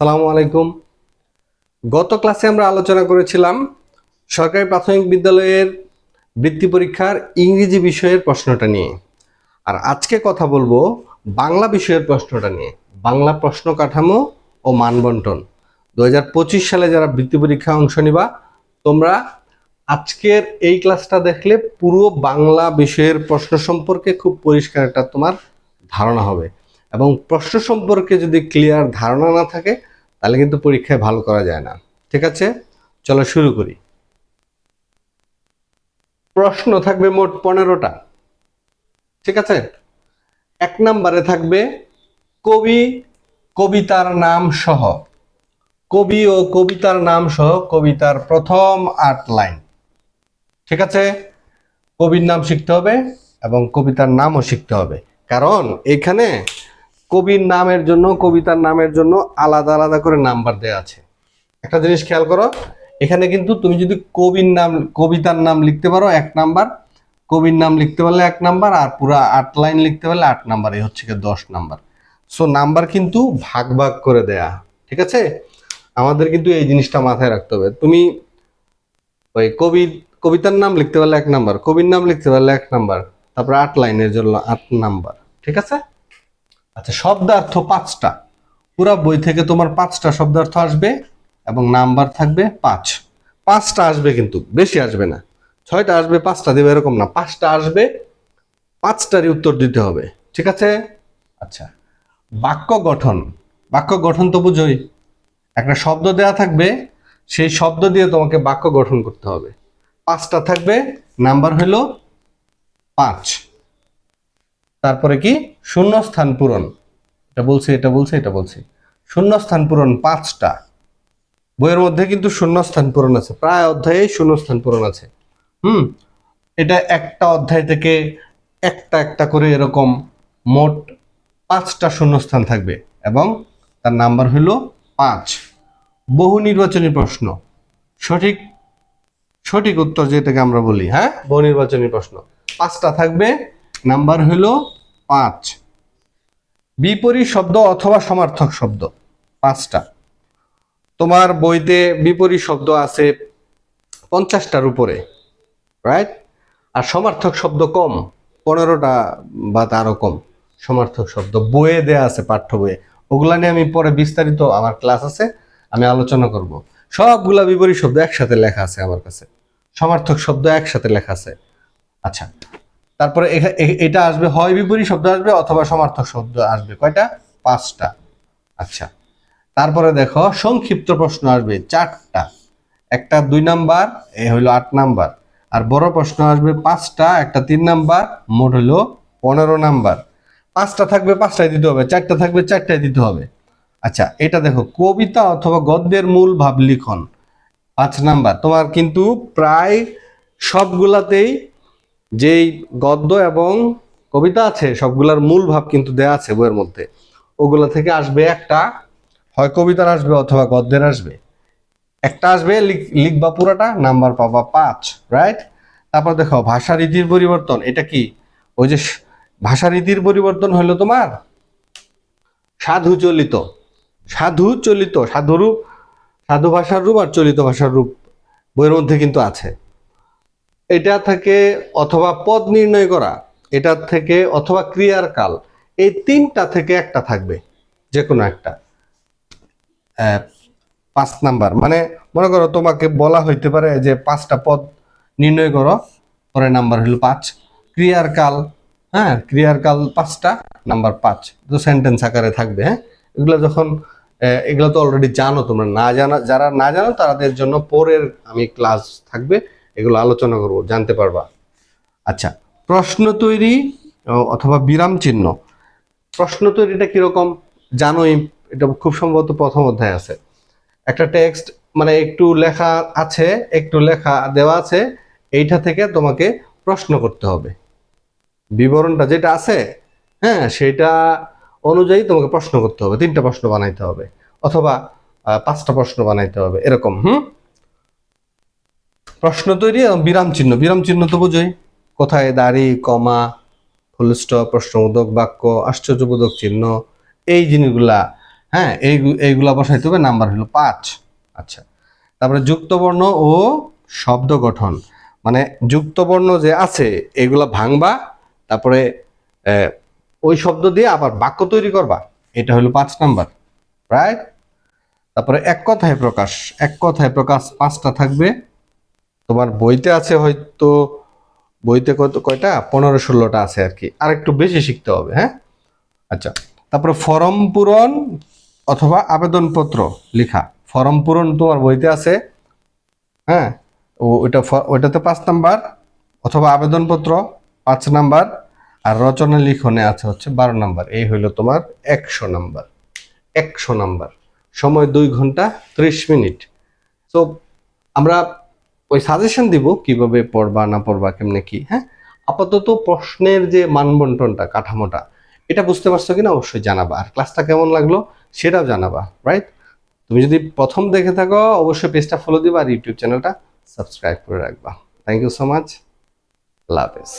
সালামু আলাইকুম। গত ক্লাসে আমরা আলোচনা করেছিলাম সরকারি প্রাথমিক বিদ্যালয়ের বৃত্তি পরীক্ষার ইংরেজি বিষয়ের প্রশ্নটা নিয়ে। আর আজকে কথা বলব বাংলা বিষয়ের প্রশ্নটা নিয়ে। বাংলা প্রশ্ন কাঠামো ও মানবন্টন। দু সালে যারা বৃত্তি পরীক্ষায় অংশ নিবা, তোমরা আজকের এই ক্লাসটা দেখলে পুরো বাংলা বিষয়ের প্রশ্ন সম্পর্কে খুব পরিষ্কার একটা তোমার ধারণা হবে। এবং প্রশ্ন সম্পর্কে যদি ক্লিয়ার ধারণা না থাকে তাহলে কিন্তু পরীক্ষায় ভালো করা যায় না। ঠিক আছে? চলো শুরু করি। প্রশ্ন থাকবে মোট পনেরোটা। ঠিক আছে? এক নম্বরে থাকবে, কবি কবিতার নাম সহ। কবি ও কবিতার নাম সহ কবিতার প্রথম আট লাইন। ঠিক আছে? কবির নাম শিখতে হবে এবং কবিতার নামও শিখতে হবে। কারণ এখানে কবির নামের জন্য, কবিতার নামের জন্য আলাদা আলাদা করে নাম্বার দেওয়া আছে। একটা জিনিস খেয়াল করো, এখানে কিন্তু তুমি যদি কবির নাম, কবিতার নাম লিখতে পারো, এক নাম্বার, কবির নাম লিখতে পারলে এক নাম্বার, আর পুরো আট লাইন লিখতে পারলে আট নাম্বার এই হচ্ছে দশ নাম্বার। সো নাম্বার কিন্তু ভাগ ভাগ করে দেয়া, ঠিক আছে? আমাদের কিন্তু এই জিনিসটা মাথায় রাখতে হবে। তুমি ওই কবি কবিতার নাম লিখতে পারলে এক নাম্বার, কবির নাম লিখতে পারলে এক নাম্বার, তারপরে আট লাইনের জন্য আট নাম্বার, ঠিক আছে? আচ্ছা শব্দার্থ পাঁচটা। পুরো বই থেকে তোমার পাঁচটা শব্দার্থ আসবে এবং নাম্বার থাকবে পাঁচ। পাঁচটা আসবে কিন্তু, বেশি আসবে না। ছয়টা আসবে, পাঁচটা দেবে, এরকম না। পাঁচটা আসবে, পাঁচটারই উত্তর দিতে হবে। ঠিক আছে? আচ্ছা বাক্য গঠন। বাক্য গঠন তো বুঝোই। একটা শব্দ দেয়া থাকবে, সেই শব্দ দিয়ে তোমাকে বাক্য গঠন করতে হবে। পাঁচটা থাকবে, নাম্বার হলো পাঁচ। তারপরে কি? শূন্য স্থান পূরণ। এটা বলছি এটা বলছি এটা বলছি। শূন্যস্থান পূরণ পাঁচটা। বইয়ের মধ্যে কিন্তু শূন্য স্থান পূরণ আছে। প্রায় অধ্যায়ে শূন্য স্থান পূরণ আছে। হুম? এটা একটা অধ্যায় থেকে একটা একটা করে এরকম মোট পাঁচটা শূন্যস্থান থাকবে এবং তার নাম্বার হলো পাঁচ। বহু নির্বাচনী প্রশ্ন। সঠিক সঠিক উত্তর যেটাকে আমরা বলি হ্যাঁ? বহু নির্বাচনী প্রশ্ন। পাঁচটা থাকবে। নাম্বার হলো পাঁচ। বিপরীত শব্দ অথবা সমার্থক শব্দ, পাঁচটা। তোমার বইতে বিপরীত শব্দ আছে পঞ্চাশটার উপরে রাইট আর সমার্থক শব্দ কম, পনেরোটা বা তারও কম। সমার্থক শব্দ বইয়ে দেয়া আছে, পাঠ্য বইয়ে। ওগুলা নিয়ে আমি পরে বিস্তারিত আমার ক্লাস আছে, আমি আলোচনা করব। সবগুলা বিপরীত শব্দ একসাথে লেখা আছে আমার কাছে। সমার্থক শব্দ একসাথে লেখা আছে। আচ্ছা তারপরে এটা আসবে হয় বিপরীত শব্দ আসবে অথবা সমার্থক শব্দ আসবে। কয়টা? পাঁচটা। আচ্ছা। তারপরে দেখো, সংক্ষিপ্ত প্রশ্ন আসবে চারটা। একটা দুই নাম্বার, এ হইল আট নাম্বার। আর বড় প্রশ্ন আসবে পাঁচটা, একটা তিন নাম্বার, মোট হইল পনেরো নাম্বার। পাঁচটা থাকবে পাঁচটায় দিতে হবে। চারটা থাকবে চারটায় দিতে হবে। আচ্ছা এটা দেখো, কবিতা অথবা গদ্যের মূল ভাব লিখন পাঁচ নাম্বার। তোমার কিন্তু প্রায় সবগুলাতেই যেই গদ্য এবং কবিতা আছে, সবগুলার মূল ভাব কিন্তু দেয়া আছে বইয়ের মধ্যে। ওগুলা থেকে আসবে একটা, হয় কবিতার আসবে অথবা গদ্যের আসবে। একটা আসবে, লিখ- লিখবা পুরাটা, নাম্বার পাবা পাঁচ রাইট তারপর দেখো ভাষা রীতির পরিবর্তন, এটা কি? ওই যে ভাষা রীতির পরিবর্তন হলো তোমার? সাধু চলিত সাধু চলিত সাধুরূপ, সাধু ভাষার রূপ আর চলিত ভাষার রূপ বইয়ের মধ্যে কিন্তু আছে। এটা থেকে অথবা পদ নির্ণয় করা, এটা থেকে অথবা ক্রিয়ার কাল এই তিনটা থেকে একটা থাকবে যে কোনো একটা পাঁচ নাম্বার মানে মনে করো তোমাকে বলা হইতে পারে যে পাঁচটা পদ নির্ণয় করো পরে নাম্বার হলো পাঁচ ক্রিয়ার কাল হ্যাঁ ক্রিয়ার কাল পাঁচটা, নাম্বার পাঁচ, তো সেন্টেন্স আকারে থাকবে হ্যাঁ? এগুলো যখন এগুলো তো অলরেডি জানো তোমরা, না জানা, যারা না জানো তাদের জন্য পরের আমি ক্লাস থাকবে এগুলো আলোচনা করব, জানতে পারবা। আচ্ছা প্রশ্ন তৈরি অথবা বিরাম চিহ্ন। প্রশ্ন তৈরিটা কীরকম? জানোই, এটা খুব সম্ভবত প্রথম অধ্যায় আছে। একটা টেক্সট মানে একটু লেখা আছে, একটু লেখা দেওয়া আছে, এইটা থেকে তোমাকে প্রশ্ন করতে হবে। বিবরণটা যেটা আছে হ্যাঁ সেটা অনুযায়ী তোমাকে প্রশ্ন করতে হবে, তিনটা প্রশ্ন বানাইতে হবে, অথবা পাঁচটা প্রশ্ন বানাইতে হবে, এরকম, হুম? প্রশ্ন তৈরি, এবং বিরাম চিহ্ন। বিরাম চিহ্ন তো বোঝোই। কোথায় দাড়ি, কমা ফুল স্টপ প্রশ্নবোধক বাক্য, আশ্চর্যবোধক চিহ্ন, এই জিনিসগুলা হ্যাঁ এই এইগুলা বসাইতে হবে, নাম্বার হলো পাঁচ। আচ্ছা। তারপরে যুক্তবর্ণ ও শব্দ গঠন। মানে যুক্তবর্ণ যে আছে, এগুলা ভাঙবা, তারপরে ওই শব্দ দিয়ে আবার বাক্য তৈরি করবা। এটা হলো পাঁচ নাম্বার রাইট তারপরে এক কথায় প্রকাশ, এক কথায় প্রকাশ পাঁচটা থাকবে। তোমার বইতে আছে হয়তো, বইতে কত, কয়টা? পনেরো ষোলোটা আছে আর কি। আর একটু বেশি শিখতে হবে হ্যাঁ? আচ্ছা তারপরে ফর্ম পূরণ অথবা আবেদনপত্র লেখা। ফর্ম পূরণ তোমার বইতে আছে হ্যাঁ? ও, ওইটা ওইটাতে পাঁচ নাম্বার অথবা আবেদনপত্র পাঁচ নাম্বার আর রচনা লিখনে আছে হচ্ছে বারো নাম্বার। এই হইল তোমার একশো নাম্বার। একশো নাম্বার। সময় দুই ঘণ্টা ত্রিশ মিনিট। তো আমরা ওই সাজেশন দিব কীভাবে পড়বা, না পড়বা, কেমনে কি হ্যাঁ? আপাতত প্রশ্নের যে মানবন্টনটা, কাঠামোটা, এটা বুঝতে পারছ কিনা অবশ্যই জানাবা। আর ক্লাসটা কেমন লাগল সেটাও জানাবা রাইট তুমি যদি প্রথম দেখে থাকো, অবশ্যই পেজটা ফলো দিবা আর ইউটিউব চ্যানেলটা সাবস্ক্রাইব করে রাখবা। থ্যাংক ইউ সো মাচ আল্লাহ হাফেজ।